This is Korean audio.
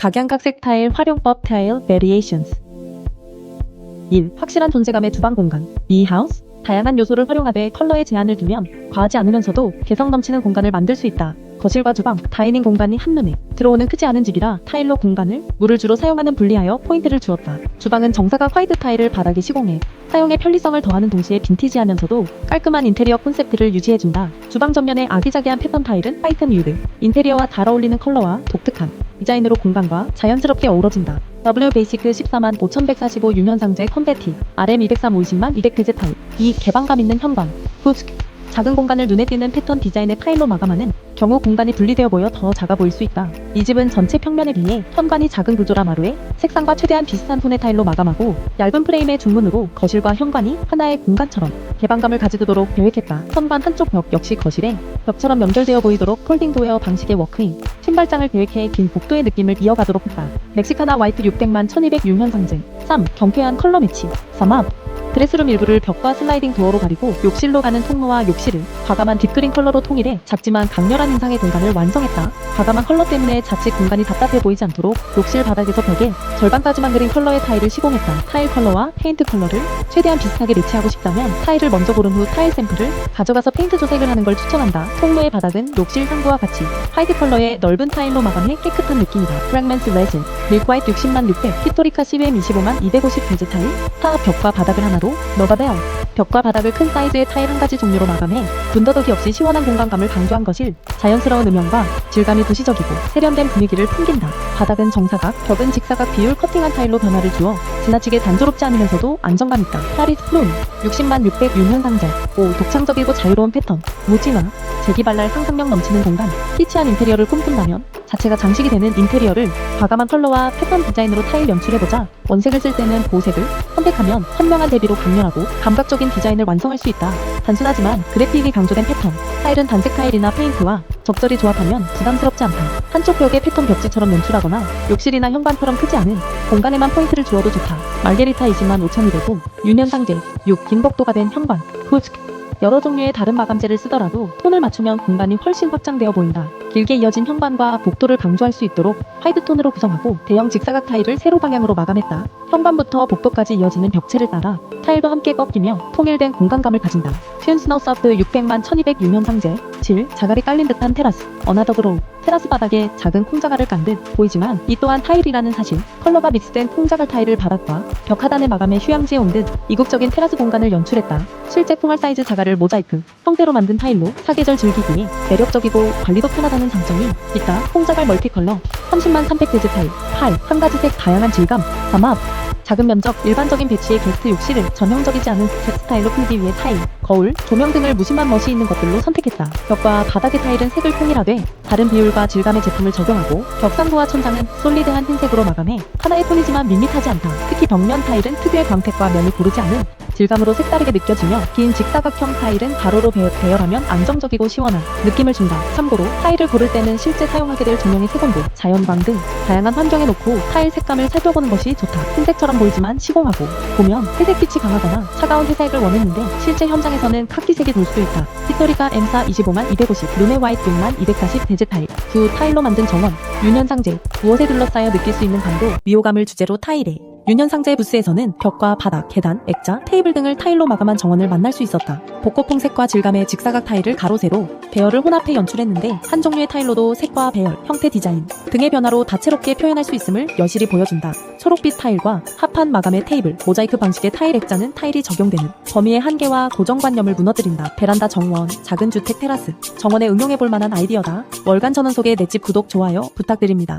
각양각색 타일 활용법 타일 베리에이션스 1. 확실한 존재감의 주방 공간 이 하우스 다양한 요소를 활용하되 컬러에 제한을 두면 과하지 않으면서도 개성 넘치는 공간을 만들 수 있다. 거실과 주방, 다이닝 공간이 한눈에 들어오는 크지 않은 집이라 타일로 공간을 물을 주로 사용하는 분리하여 포인트를 주었다. 주방은 정사각 화이트 타일을 바닥에 시공해 사용의 편리성을 더하는 동시에 빈티지하면서도 깔끔한 인테리어 콘셉트를 유지해준다. 주방 전면의 아기자기한 패턴 타일은 화이트 뉴드, 인테리어와 잘 어울리는 컬러와 독특한 디자인으로 공간과 자연스럽게 어우러진다. W 베이시크 14만 5145 유면상제 컨베티 RM 203 50만 200페이지 타일 이 개방감 있는 현관 후스 작은 공간을 눈에 띄는 패턴 디자인의 타일로 마감하는 경우 공간이 분리되어 보여 더 작아 보일 수 있다. 이 집은 전체 평면에 비해 현관이 작은 구조라 마루에 색상과 최대한 비슷한 톤의 타일로 마감하고 얇은 프레임의 중문으로 거실과 현관이 하나의 공간처럼 개방감을 가지도록 계획했다. 현관 한쪽 벽 역시 거실에 벽처럼 연결되어 보이도록 폴딩 도어 방식의 워크인 신발장을 계획해 긴 복도의 느낌을 이어가도록 했다. 멕시카나 화이트 600만 1200 유면 상징 3. 경쾌한 컬러 매치 3. 드레스룸 일부를 벽과 슬라이딩 도어로 가리고 욕실로 가는 통로와 욕실을 과감한 딥그린 컬러로 통일해 작지만 강렬한 인상의 공간을 완성했다. 과감한 컬러 때문에 자칫 공간이 답답해 보이지 않도록 욕실 바닥에서 벽에 절반까지만 그린 컬러의 타일을 시공했다. 타일 컬러와 페인트 컬러를 최대한 비슷하게 매치하고 싶다면 타일을 먼저 고른 후 타일 샘플을 가져가서 페인트 조색을 하는 걸 추천한다. 통로의 바닥은 욕실 상부와 같이 화이트 컬러의 넓은 타일로 마감해 깨끗한 느낌이다. 프랑맨스 레진 밀크 화이트 60만 600 히토리카 CBM 25만 250 베지 타일 타 벽과 바닥을 하나 로 너바벨 벽과 바닥을 큰 사이즈의 타일 한 가지 종류로 마감해 군더더기 없이 시원한 공간감을 강조한 것일 자연스러운 음영과 질감이 도시적이고 세련된 분위기를 풍긴다. 바닥은 정사각, 벽은 직사각 비율 커팅한 타일로 변화를 주어 지나치게 단조롭지 않으면서도 안정감 있다. 파리스 플론 60만 600 유면 상자 5. 독창적이고 자유로운 패턴 무진화 재기발랄 상상력 넘치는 공간 키치한 인테리어를 꿈꾼다면 자체가 장식이 되는 인테리어를 과감한 컬러와 패턴 디자인으로 타일 연출해보자 원색을 쓸 때는 보색을 선택하면 선명한 대비로 강렬하고 감각적인 디자인을 완성할 수 있다. 단순하지만 그래픽이 강조된 패턴 타일은 단색 타일이나 페인트와 적절히 조합하면 부담스럽지 않다. 한쪽 벽에 패턴 벽지처럼 연출하거나 욕실이나 현관처럼 크지 않은 공간에만 포인트를 주어도 좋다. 말게리타 20만 5205 유년 상제 6. 긴복도가 된 현관 후스크 여러 종류의 다른 마감재를 쓰더라도 톤을 맞추면 공간이 훨씬 확장되어 보인다. 길게 이어진 현관과 복도를 강조할 수 있도록 화이트 톤으로 구성하고 대형 직사각 타일을 세로 방향으로 마감했다. 현관부터 복도까지 이어지는 벽체를 따라 타일도 함께 꺾이며 통일된 공간감을 가진다. 퓨ン스노 서프 600만 1200 유면 상제 7. 자갈이 깔린 듯한 테라스 어나더그로우 테라스 바닥에 작은 콩자갈을 깐 듯 보이지만 이 또한 타일이라는 사실 컬러가 믹스된 콩자갈 타일을 바닥과 벽 하단에 마감해 휴양지에 온 듯 이국적인 테라스 공간을 연출했다. 실제 풍할 사이즈 자갈을 모자이크 형태로 만든 타일로 사계절 즐기기에 매력적이고 관리도 편하다는 장점이 있다. 콩자갈 멀티컬러 30만 300페이지 타일 8. 한 가지 색 다양한 질감 삼합 작은 면적, 일반적인 배치의 게스트 욕실을 전형적이지 않은 제 스타일로 풀기 위해 타일, 거울, 조명 등을 무심한 멋이 있는 것들로 선택했다. 벽과 바닥의 타일은 색을 통일하되 다른 비율과 질감의 제품을 적용하고 벽상부와 천장은 솔리드한 흰색으로 마감해 하나의 톤이지만 밋밋하지 않다. 특히 벽면 타일은 특유의 광택과 면이 고르지 않은 질감으로 색다르게 느껴지며 긴 직사각형 타일은 가로로 배열, 배열하면 안정적이고 시원한 느낌을 준다. 참고로 타일을 고를 때는 실제 사용하게 될 조명의 색온도, 자연광 등 다양한 환경에 놓고 타일 색감을 살펴보는 것이 좋다. 흰색처럼 보이지만 시공하고 보면 회색빛이 강하거나 차가운 회색을 원했는데 실제 현장에서는 카키색이 돌 수도 있다. 히토리카 M4 25만 250, 룸의 화이트 6만 240 베제 타일, 구 타일로 만든 정원, 윤현상제, 무엇에 둘러싸여 느낄 수 있는 강도, 미호감을 주제로 타일에 윤현상제 부스에서는 벽과 바닥, 계단, 액자, 테이블 등을 타일로 마감한 정원을 만날 수 있었다. 복고풍 색과 질감의 직사각 타일을 가로 세로 배열을 혼합해 연출했는데 한 종류의 타일로도 색과 배열, 형태 디자인 등의 변화로 다채롭게 표현할 수 있음을 여실히 보여준다. 초록빛 타일과 합한 마감의 테이블, 모자이크 방식의 타일 액자는 타일이 적용되는 범위의 한계와 고정관념을 무너뜨린다. 베란다 정원, 작은 주택 테라스, 정원에 응용해볼 만한 아이디어다. 월간 전원 속의 내 집 구독, 좋아요 부탁드립니다.